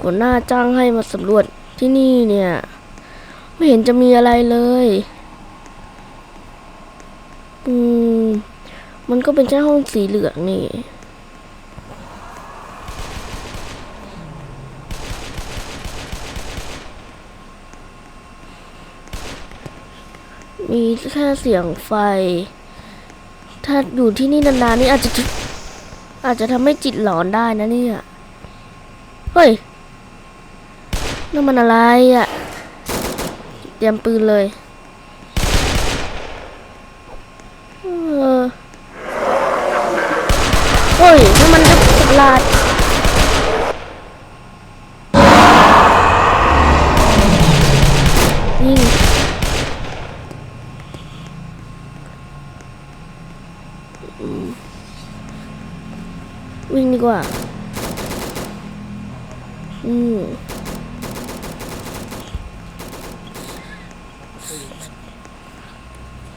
หัวหน้าจ้างให้มาสำรวจที่นี่เนี่ย ไม่เห็นจะมีอะไรเลย อืม มันก็เป็นแค่ห้องสีเหลืองนี่มีแค่เสียงไฟ ถ้าอยู่ที่นี่นานๆนี่อาจจะอาจจะทำให้จิตหลอนได้นะเนี่ย เฮ้ย นั่นมันอะไรอะ่ะ เตรียมปืนเลยเออเฮ้ยนั่นมันจะประหลาดยิงวิ่งดีกว่า อืม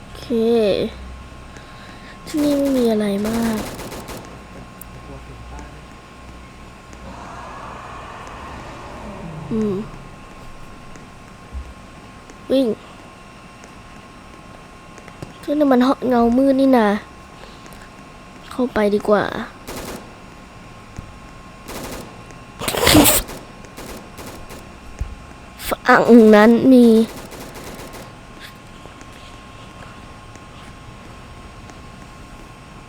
โอเค ที่นี่ไม่มีอะไรมาก อืม วิ่งเฮ้ยนั่นมันเงามืดนี่นาเข้าไปดีกว่าฝั่งนั้นมี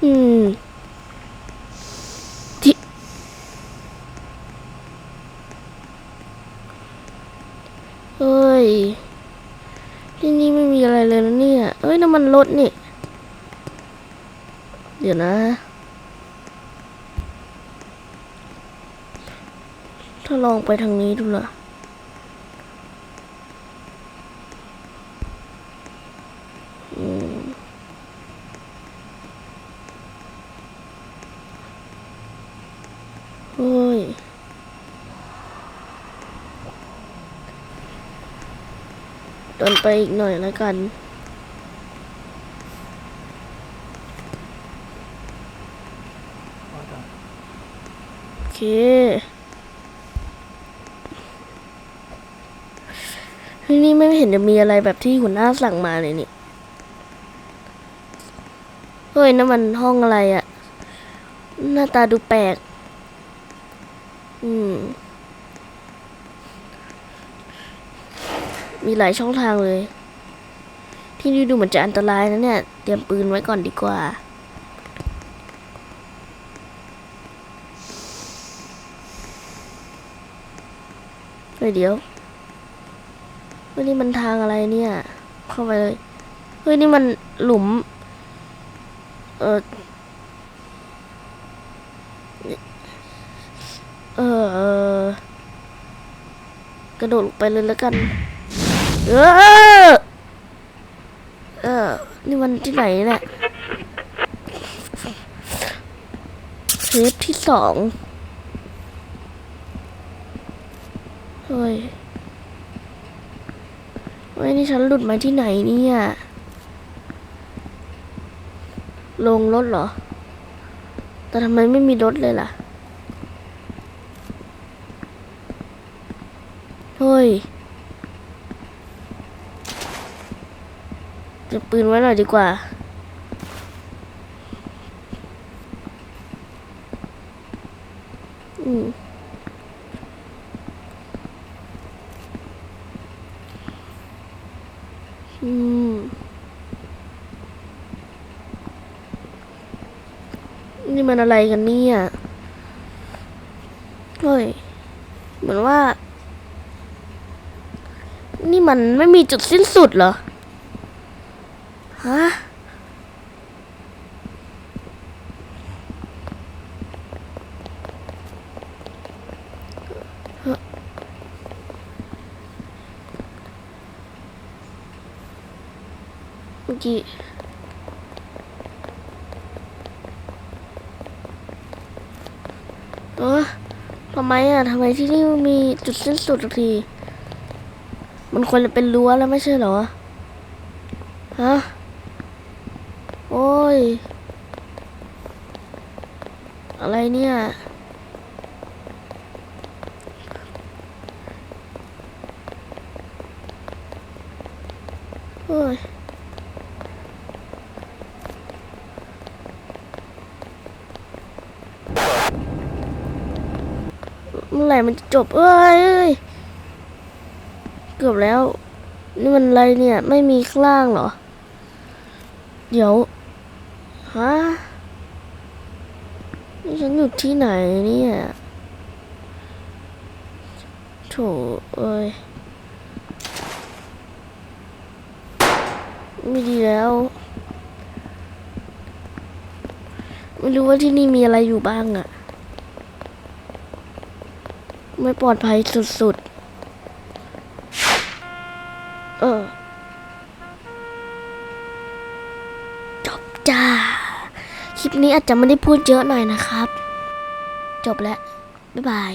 อืม ที่ เฮ้ ยที่นี่ไม่มีอะไรเลยนะเนี่ย เอ้ยน้ำมันรถนี่ เดี๋ยวนะ ถ้าลองไปทางนี้ดูล่ะอืมเฮ้ย เดินไปอีกหน่อยแล้วกัน โอเค ที่นี่ไม่เห็นจะมีอะไรแบบที่หัวหน้าสั่งมาเลยนี่ เฮ้ยนั่นมันห้องอะไรอะหน้าตาดูแปลก อืม มีหลายช่องทางเลย ที่นี่ดูเหมือนจะอันตรายนะเนี่ย เตรียมปืนไว้ก่อนดีกว่า เดี๋ยวเฮ้ยนี่มันทางอะไรเนี่ย เข้าไปเลย เฮ้ยนี่มันหลุม เออเออเออกระโดดลงไปเลยแล้วกัน เออ เออ นี่มันที่ไหนเนี่ยเทปที่สองเฮ้ยเฮ้ยนี่ฉันหลุดมาที่ไหนเนี่ย ลงรถเหรอ แต่ทำไมไม่มีรถเลยล่ะ เฮ้ย ก็บปืนไว้หน่อยดีกว่า อืมอืมนี่มันอะไรกันเนี่ยเฮ้ย เหมือนว่า นี่มันไม่มีจุดสิ้นสุดเหรอ ฮะดีเออทำไมอะทำไมที่นี่มีจุดสิ้นสุดทุกทีมันควรจะเป็นรั้วแล้วไม่ใช่เหรอ โอ้ย อะไรเนี่ย โอ้ยเมื่อไหร่มันจะจบ เอ้ย เกือบแล้ว นี่มันอะไรเนี่ย ไม่มีคล่างเหรอ เดี๋ยว ฮะ นี่ฉันอยู่ที่ไหนเนี่ยโถเอ้ย ไม่ดีแล้ว ไม่รู้ว่าที่นี่มีอะไรอยู่บ้างอะไม่ปลอดภัยสุดๆ เออ จบจ้า คลิปนี้อาจจะไม่ได้พูดเยอะหน่อยนะครับ จบแล้ว บ๊ายบาย